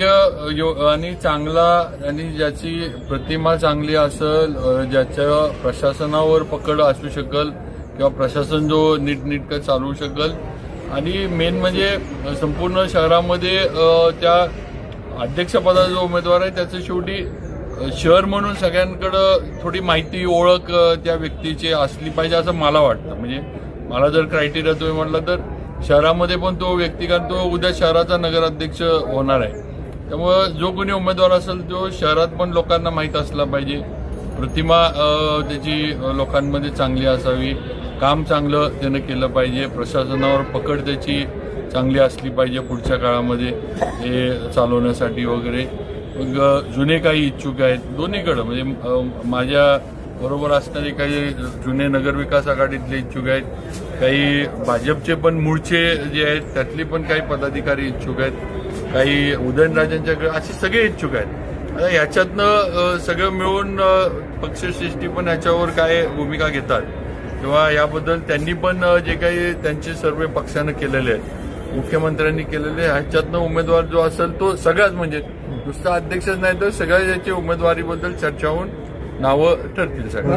आणि चांगला आणि ज्याची प्रतिमा चांगली असेल ज्याच्या प्रशासनावर पकड असू शकल किंवा प्रशासन जो नीटनीटकं चालवू शकल. आणि मेन म्हणजे संपूर्ण शहरामध्ये त्या अध्यक्षपदाचा जो उमेदवार आहे त्याचं शेवटी शहर म्हणून सगळ्यांकडं थोडी माहिती ओळख त्या व्यक्तीची असली पाहिजे असं मला वाटतं. म्हणजे मला जर क्रायटेरिया तुम्ही म्हटलं तर शहरामध्ये पण तो व्यक्ती कारण तो उद्या शहराचा नगराध्यक्ष होणार आहे. त्यामुळं जो कोणी उमेदवार असेल तो शहरात पण लोकांना माहीत असला पाहिजे. प्रतिमा त्याची लोकांमध्ये चांगली असावी. काम चांगलं त्यानं केलं पाहिजे. प्रशासनावर पकड त्याची चांगली असली पाहिजे पुढच्या काळामध्ये हे चालवण्यासाठी वगैरे. मग जुने काही इच्छुक आहेत दोन्हीकडं म्हणजे माझ्या बरोबर असणारे काही जुने नगरविकास आघाडीतले इच्छुक आहेत. काही भाजपचे पण मूळचे जे आहेत त्यातले पण काही पदाधिकारी इच्छुक आहेत. काही उदयनराजांच्याकडे असे सगळे इच्छुक आहेत. आता ह्याच्यातनं सगळं मिळून पक्षश्रेष्ठी पण ह्याच्यावर काय भूमिका घेतात. किंवा याबद्दल त्यांनी पण जे काही त्यांचे सर्वे पक्षानं केलेले आहेत मुख्यमंत्र्यांनी केलेले ह्याच्यातनं उमेदवार जो असेल तो सगळ्याच म्हणजे नुसता अध्यक्षच नाही तर सगळ्या याची उमेदवारीबद्दल चर्चा होऊन नावं ठरतील सगळ्या.